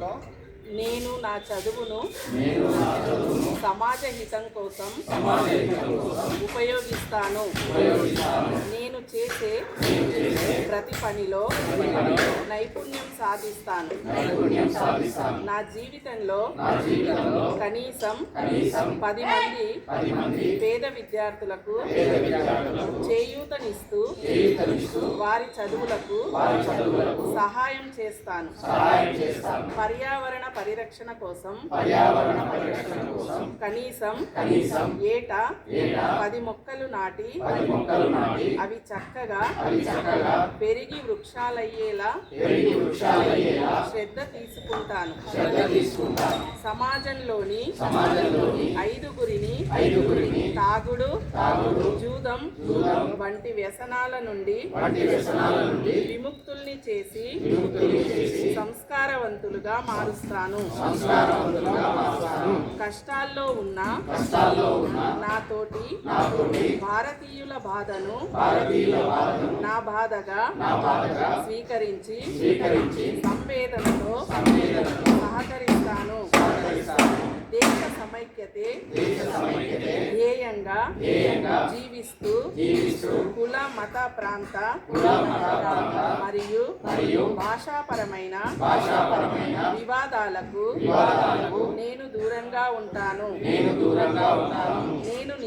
జీవితంలో నేను నా చదువును సమాజ హితం కోసం ఉపయోగిస్తాను. నేను చేసే ప్రతి పనిలో నైపుణ్యం సాధిస్తాను. నా జీవితంలో కనీసం పది మంది పేద విద్యార్థులకు వారి చదువులకు సహాయం చేస్తాను. పర్యావరణ పరిరక్షణ కోసం కనీసం ఏటా పది మొక్కలు నాటి అవి చక్కగా పెరిగి వృక్షాలయ్యేలా శ్రద్ధ తీసుకుంటాను. సమాజంలోని ఐదుగురిని తాగుడు జూదం వంటి వ్యసనాల నుండి విముక్తుల్ని చేసి సంస్కారవంతులుగా మారుస్తాను. కష్టాల్లో ఉన్న నా తోటి భారతీయుల బాధను నా బాధగా స్వీకరించి సంవేదనతో సమైక్యతే ధ్యేయంగా జీవిస్తూ కుల మత ప్రాంత మరియు భాషాపరమైన వివాదాలకు నేను దూరంగా ఉంటాను.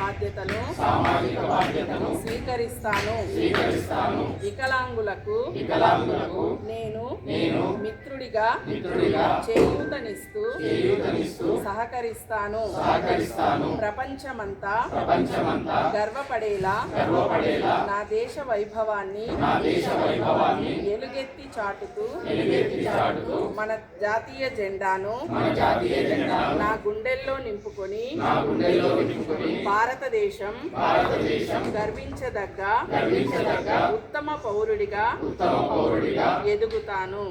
బాధ్యతను స్వీకరిస్తాను. వికలాంగులకు నేను మిత్రుడిగా చేయూతనిస్తూ సహకరిస్తాను. ప్రపంచమంతా గర్వపడేలా నా దేశ వైభవాన్ని ఎలుగెత్తి చాటుతూ మన జాతీయ జెండాను నా గుండెల్లో నింపుకొని భారతదేశం గర్వించదగ్గ ఉత్తమ పౌరుడిగా ఎదుగుతాను.